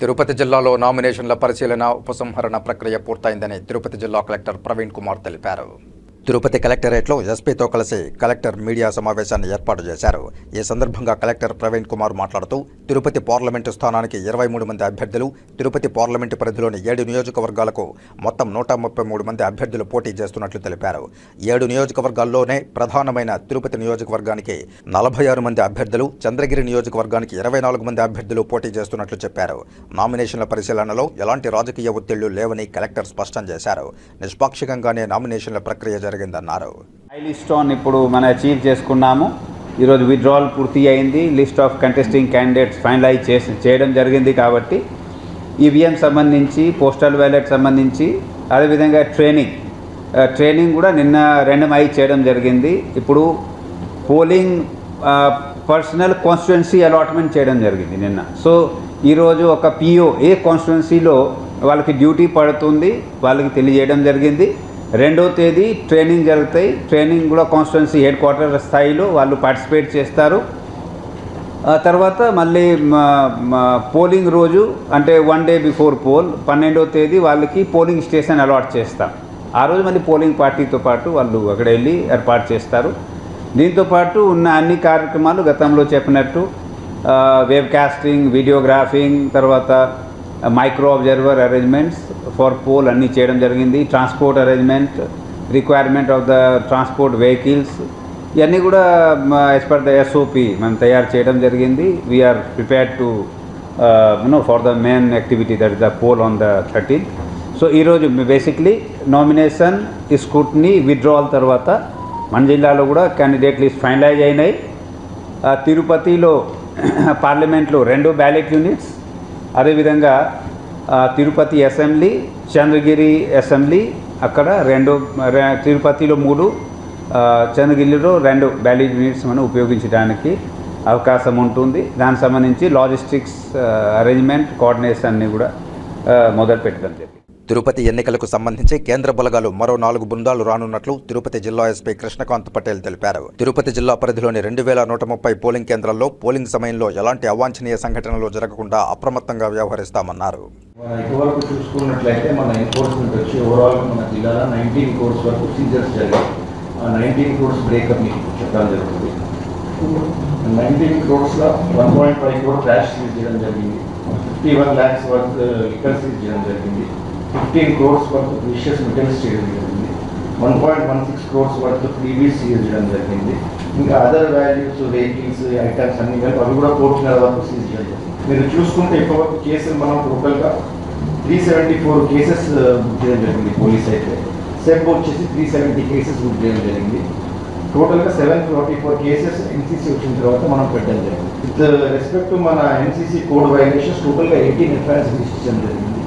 తిరుపతి జిల్లాలో నామినేషన్ల పరిశీలన ఉపసంహరణ ప్రక్రియ పూర్తయిందని తిరుపతి జిల్లా కలెక్టర్ ప్రవీణ్ కుమార్ తెలిపారు. తిరుపతి కలెక్టరేట్లో ఎస్పీతో కలిసి కలెక్టర్ మీడియా సమావేశాన్ని ఏర్పాటు చేశారు. ఈ సందర్భంగా కలెక్టర్ ప్రవీణ్ కుమార్ మాట్లాడుతూ తిరుపతి పార్లమెంటు స్థానానికి ఇరవై మూడు మంది అభ్యర్థులు తిరుపతి పార్లమెంటు పరిధిలోని ఏడు నియోజకవర్గాలకు మొత్తం నూట ముప్పై మూడు మంది అభ్యర్థులు పోటీ చేస్తున్నట్లు తెలిపారు. ఏడు నియోజకవర్గాల్లోనే ప్రధానమైన తిరుపతి నియోజకవర్గానికి నలభై ఆరు మంది అభ్యర్థులు చంద్రగిరి నియోజకవర్గానికి ఇరవై నాలుగు మంది అభ్యర్థులు పోటీ చేస్తున్నట్లు చెప్పారు. నామినేషన్ల పరిశీలనలో ఎలాంటి రాజకీయ ఒత్తిళ్ళు లేవని కలెక్టర్ స్పష్టం చేశారు. నిష్పాక్షికంగానే నామినేషన్ల ప్రక్రియ జరిగిందన్నారు. హై ఇప్పుడు మన అచీవ్ చేసుకున్నాము. ఈరోజు విత్డ్రావల్ పూర్తి అయింది. List of contesting candidates finalise చేసి చేయడం జరిగింది కాబట్టి ఈవీఎం సంబంధించి పోస్టల్ బ్యాలెట్ సంబంధించి అదేవిధంగా ట్రైనింగ్ ట్రైనింగ్ కూడా నిన్న రెండమైజ్ చేయడం జరిగింది. ఇప్పుడు పోలింగ్ పర్సనల్ కాన్స్టిట్యున్సీ అలాట్మెంట్ చేయడం జరిగింది నిన్న. సో ఈరోజు ఒక పిఓ ఏ కాన్స్టిట్యున్సీలో వాళ్ళకి డ్యూటీ పడుతుంది వాళ్ళకి తెలియజేయడం జరిగింది. రెండవ తేదీ ట్రైనింగ్ జరుగుతాయి. ట్రైనింగ్ కూడా కాన్స్టిట్యున్సీ హెడ్ క్వార్టర్ స్థాయిలో వాళ్ళు పార్టిసిపేట్ చేస్తారు. ఆ తర్వాత మళ్ళీ పోలింగ్ రోజు అంటే వన్ డే బిఫోర్ పోల్ పన్నెండవ తేదీ వాళ్ళకి పోలింగ్ స్టేషన్ అలాట్ చేస్తాం. ఆ రోజు మళ్ళీ పోలింగ్ పార్టీతో పాటు వాళ్ళు అక్కడ వెళ్ళి ఏర్పాటు చేస్తారు. దీంతో పాటు ఉన్న అన్ని కార్యక్రమాలు గతంలో చెప్పినట్టు వెబ్ కాస్టింగ్ వీడియోగ్రాఫింగ్ తర్వాత micro observer arrangements for poll అన్నీ చేయడం జరిగింది. Transport arrangement requirement of the transport vehicles ఇవన్నీ కూడా యాజ్ పర్ ద ఎస్ఓపి మనం తయారు చేయడం జరిగింది. We're prepared to you know for the main activity that is the poll on the thirteen so ఈరోజు బేసిక్లీ నామినేషన్ స్కూట్ని విత్డ్రావల్ తర్వాత మన జిల్లాలో కూడా క్యాండిడేట్ లిస్ట్ ఫైనలైజ్ అయినాయి. తిరుపతిలో పార్లమెంట్లో రెండు బ్యాలెట్ యూనిట్స్ అదేవిధంగా తిరుపతి అసెంబ్లీ చంద్రగిరి అసెంబ్లీ అక్కడ రెండు తిరుపతిలో మూడు చంద్రగిరిలో రెండు బ్యాలెట్ యూనిట్స్ మనం ఉపయోగించడానికి అవకాశం ఉంటుంది. దానికి సంబంధించి లాజిస్టిక్స్ అరేంజ్మెంట్ కోఆర్డినేషన్ అన్నీ కూడా ఆ, మొదలు పెట్టడం జరిగింది. తిరుపతి ఎన్నికలకు సంబంధించి కేంద్ర బలగాలు మరో నాలుగు బృందాలు రానున్నట్లు తిరుపతి జిల్లా ఎస్పీ కృష్ణకాంత్ పటేల్ తెలిపారు. తిరుపతి జిల్లా పరిధిలోని రెండు వేల నూట ముప్పై పోలింగ్ కేంద్రాల్లో పోలింగ్ సమయంలో ఎలాంటి అవాంఛనీయ సంఘటనలు జరగకుండా అప్రమత్తంగా వ్యవహరిస్తామన్నారు. ఇటువరకు చూసుకున్నట్లయితే మన ఎన్ఫోర్స్మెంట్ వచ్చి ఓవరాల్ మన జిల్లాలో నైన్టీన్ కోర్స్ వరకు సీజర్స్ జరిగాయి. నైన్టీన్ కోర్స్ బ్రేకప్ మీకు చెప్పడం జరుగుతుంది. Nineteen క్రోర్స్లో one point five crore cash seize చేయడం జరిగింది. Fifty one lakhs worth liquor seize చేయడం జరిగింది. ఫిఫ్టీన్ క్రోర్స్ వరకు ప్రీషియస్ మెటల్స్ చేయడం జరిగింది. One point one six crores worth previous seize చేయడం జరిగింది. ఇంకా అదర్ వాల్యూస్ వెహికల్స్ ఐటమ్స్ అన్ని కలిపి అవి కూడా కోర్టున్నర వరకు సీజ్ చేయడం మీరు చూసుకుంటే ఇప్పటివరకు కేసులు మనం టోటల్గా three seventy four cases book చేయడం జరిగింది పోలీస్ అయితే. సెబ్ వచ్చేసి త్రీ సెవెంటీ కేసెస్ బుక్ చేయడం జరిగింది. టోటల్గా seven forty four cases NCC వచ్చిన తర్వాత మనం పెట్టడం జరిగింది. విత్ రెస్పెక్ట్ టు మన ఎన్సీసీ కోడ్ వైలేషన్స్ టోటల్గా ఎయిటీన్ ఎఫ్ఐఆర్స్ రిజిస్టర్ చేయడం జరిగింది.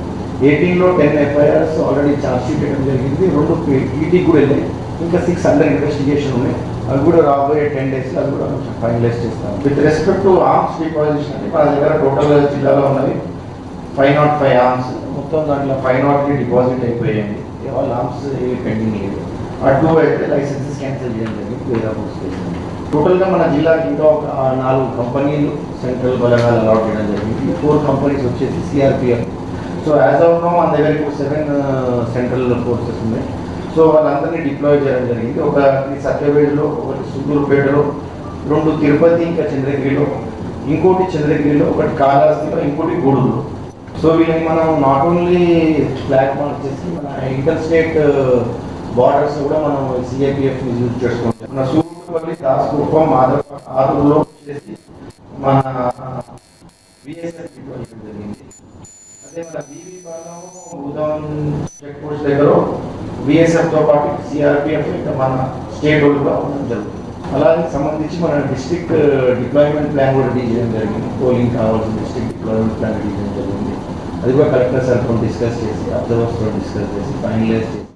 ఎయిటీన్లో ten FIRs already charge sheet వేయడం జరిగింది. రెండు ఈటీ కూడా వెళ్ళాయి. ఇంకా సిక్స్ అండర్ ఇన్వెస్టిగేషన్ ఉన్నాయి. అవి కూడా రాబోయే టెన్ డేస్ అవి కూడా కొంచెం ఫైనలైజ్ చేస్తాం with respect to arms deposition అంటే మన దగ్గర టోటల్ జిల్లాలో ఉన్నది ఫైవ్ నాట్ ఫైవ్ ఆర్మ్స్ మొత్తం దాంట్లో ఫైవ్ నాట్ డిపాజిట్ అయిపోయింది. వాళ్ళ ఆర్మ్స్ ఏవి పెండింగ్ లేదు. అటు అయితే లైసెన్సెస్ క్యాన్సిల్ చేయడం జరిగింది వేరే టోటల్గా మన జిల్లాకి ఇంకా ఒక నాలుగు కంపెనీలు సెంట్రల్ బలగాలు అలాట్ చేయడం జరిగింది. ఫోర్ కంపెనీస్ వచ్చేసి CRPF so as of now మన దగ్గర ఇప్పుడు సెవెన్ సెంట్రల్ ఫోర్సెస్ ఉన్నాయి. సో వాళ్ళందరినీ డిప్లాయ్ చేయడం జరిగింది. ఒక సత్యవేడులో ఒకటి సుదూర్పేటలో రెండు తిరుపతి ఇంకా చంద్రగిరిలో ఇంకోటి చంద్రగిరిలో ఒకటి కాళహస్తిలో ఇంకోటి గూడూరులో. సో వీళ్ళని మనం నాట్ ఓన్లీ ఫ్లాగ్ మార్క్ చేసి మన ఇంటర్ స్టేట్ బార్డర్స్ కూడా మనం సిఐపిఎఫ్ యూజ్ చేసుకుంటాం. మన సూర్యపల్లి దాసగుప్పం మాధవ ఆరులో వచ్చేసి మన బిఎస్ఎఫ్ జరిగింది. దగ్గర బిఎస్ఎఫ్తో పాటు సిఆర్పిఎఫ్ ఇంకా మన స్టేట్ వాళ్ళు కూడా ఉండడం జరుగుతుంది అలాగే సంబంధించి మన డిస్ట్రిక్ట్ డిప్లాయ్మెంట్ ప్లాన్ కూడా డిజైన్ చేయడం జరిగింది పోలింగ్ కావాల్సిన డిస్ట్రిక్ట్ డిప్లాయ్మెంట్ ప్లాన్ డిజైన్ చేయడం జరిగింది అది కూడా కలెక్టర్ సార్తో డిస్కస్ చేసి అబ్జర్వర్స్తో డిస్కస్ చేసి ఫైనలైజ్ చేసి